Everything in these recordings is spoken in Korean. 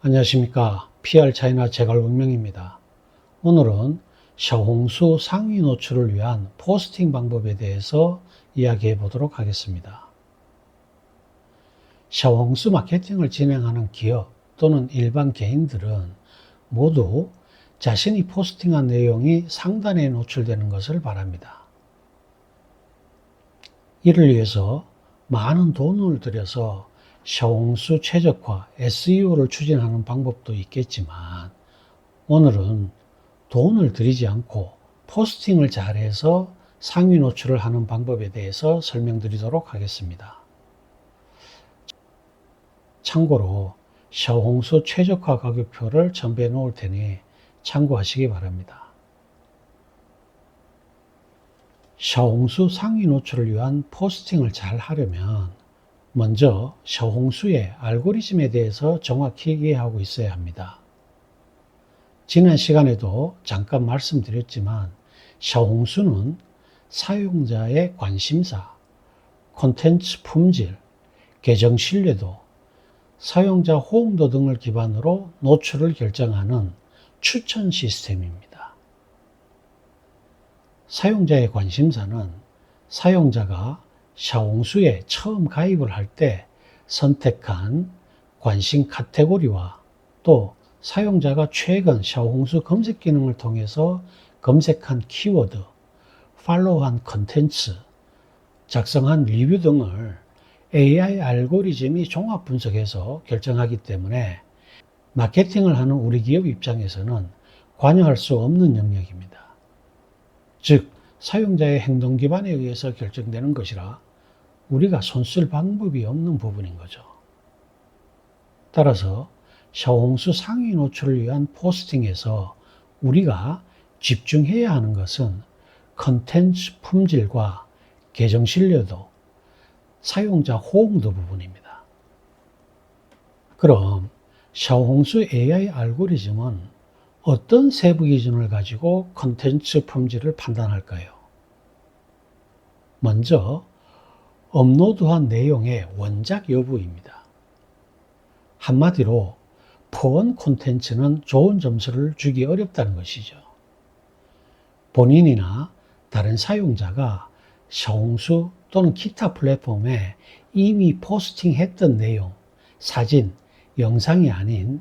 안녕하십니까. PR 차이나 제갈문명입니다. 오늘은 샤홍수 상위 노출을 위한 포스팅 방법에 대해서 이야기해 보도록 하겠습니다. 샤홍수 마케팅을 진행하는 기업 또는 일반 개인들은 모두 자신이 포스팅한 내용이 상단에 노출되는 것을 바랍니다. 이를 위해서 많은 돈을 들여서 샤홍수 최적화, SEO를 추진하는 방법도 있겠지만 오늘은 돈을 들이지 않고 포스팅을 잘해서 상위 노출을 하는 방법에 대해서 설명드리도록 하겠습니다. 참고로 샤홍수 최적화 가격표를 첨부해 놓을 테니 참고하시기 바랍니다. 샤홍수 상위 노출을 위한 포스팅을 잘 하려면 먼저 샤홍수의 알고리즘에 대해서 정확히 이해하고 있어야 합니다. 지난 시간에도 잠깐 말씀드렸지만 샤홍수는 사용자의 관심사, 콘텐츠 품질, 계정 신뢰도, 사용자 호응도 등을 기반으로 노출을 결정하는 추천 시스템입니다. 사용자의 관심사는 사용자가 샤홍수에 처음 가입을 할 때 선택한 관심 카테고리와 또 사용자가 최근 샤홍수 검색 기능을 통해서 검색한 키워드, 팔로우한 컨텐츠, 작성한 리뷰 등을 AI 알고리즘이 종합 분석해서 결정하기 때문에 마케팅을 하는 우리 기업 입장에서는 관여할 수 없는 영역입니다. 즉, 사용자의 행동 기반에 의해서 결정되는 것이라 우리가 손쓸 방법이 없는 부분인 거죠. 따라서 샤홍수 상위 노출을 위한 포스팅에서 우리가 집중해야 하는 것은 컨텐츠 품질과 계정 신뢰도, 사용자 호응도 부분입니다. 그럼 샤홍수 AI 알고리즘은 어떤 세부 기준을 가지고 컨텐츠 품질을 판단할까요? 먼저 업로드한 내용의 원작 여부입니다. 한마디로 포원 콘텐츠는 좋은 점수를 주기 어렵다는 것이죠. 본인이나 다른 사용자가 샤홍수 또는 기타 플랫폼에 이미 포스팅했던 내용, 사진, 영상이 아닌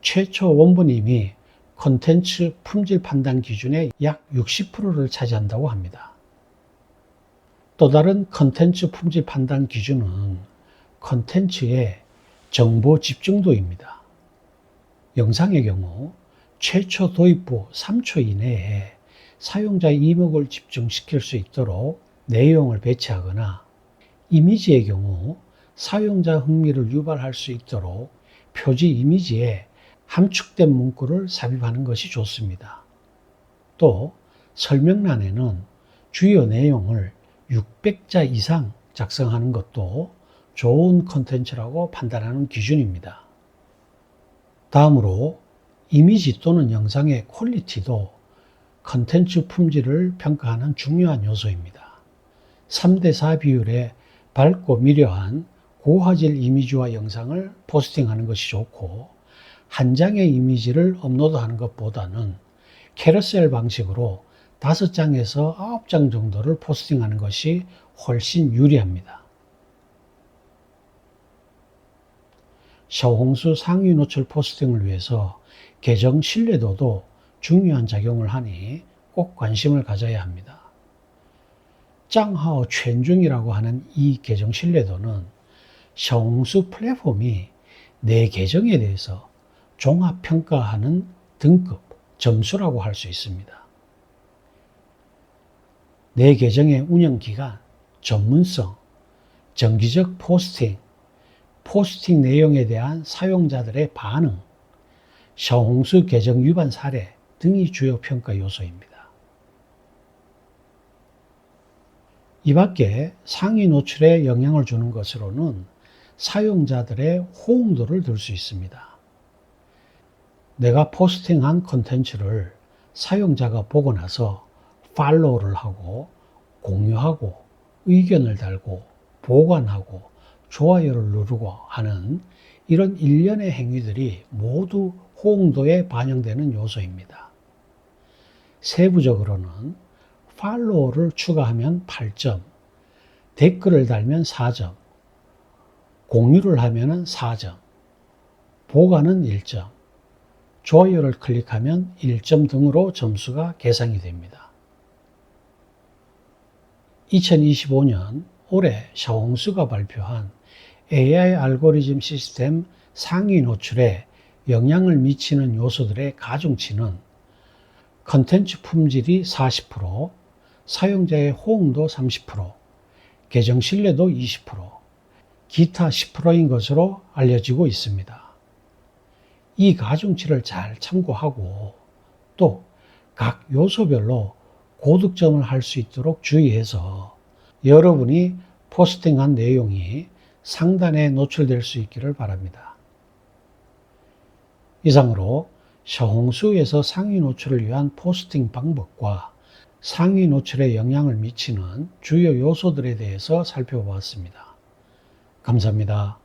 최초 원본임이 콘텐츠 품질 판단 기준의 약 60%를 차지한다고 합니다. 또 다른 컨텐츠 품질 판단 기준은 컨텐츠의 정보 집중도입니다. 영상의 경우 최초 도입 후 3초 이내에 사용자의 이목을 집중시킬 수 있도록 내용을 배치하거나 이미지의 경우 사용자 흥미를 유발할 수 있도록 표지 이미지에 함축된 문구를 삽입하는 것이 좋습니다. 또 설명란에는 주요 내용을 600자 이상 작성하는 것도 좋은 컨텐츠라고 판단하는 기준입니다. 다음으로 이미지 또는 영상의 퀄리티도 컨텐츠 품질을 평가하는 중요한 요소입니다. 3대4 비율의 밝고 미려한 고화질 이미지와 영상을 포스팅하는 것이 좋고 한 장의 이미지를 업로드하는 것보다는 캐러셀 방식으로 5장에서 9장 정도를 포스팅하는 것이 훨씬 유리합니다. 샤홍수 상위 노출 포스팅을 위해서 계정 신뢰도도 중요한 작용을 하니 꼭 관심을 가져야 합니다. 짱하오 최중이라고 하는 이 계정 신뢰도는 샤홍수 플랫폼이 내 계정에 대해서 종합평가하는 등급, 점수라고 할 수 있습니다. 내 계정의 운영기간, 전문성, 정기적 포스팅, 포스팅 내용에 대한 사용자들의 반응, 샤홍수 계정 위반 사례 등이 주요 평가 요소입니다. 이 밖에 상위 노출에 영향을 주는 것으로는 사용자들의 호응도를 들 수 있습니다. 내가 포스팅한 컨텐츠를 사용자가 보고 나서 팔로우를 하고 공유하고 의견을 달고 보관하고 좋아요를 누르고 하는 이런 일련의 행위들이 모두 호응도에 반영되는 요소입니다. 세부적으로는 팔로우를 추가하면 8점, 댓글을 달면 4점, 공유를 하면 4점, 보관은 1점, 좋아요를 클릭하면 1점 등으로 점수가 계산이 됩니다. 2025년 올해 샤옹수가 발표한 AI 알고리즘 시스템 상위 노출에 영향을 미치는 요소들의 가중치는 컨텐츠 품질이 40%, 사용자의 호응도 30%, 계정 신뢰도 20%, 기타 10%인 것으로 알려지고 있습니다. 이 가중치를 잘 참고하고 또 각 요소별로 고득점을 할 수 있도록 주의해서 여러분이 포스팅한 내용이 상단에 노출될 수 있기를 바랍니다. 이상으로 샤홍수에서 상위 노출을 위한 포스팅 방법과 상위 노출에 영향을 미치는 주요 요소들에 대해서 살펴보았습니다. 감사합니다.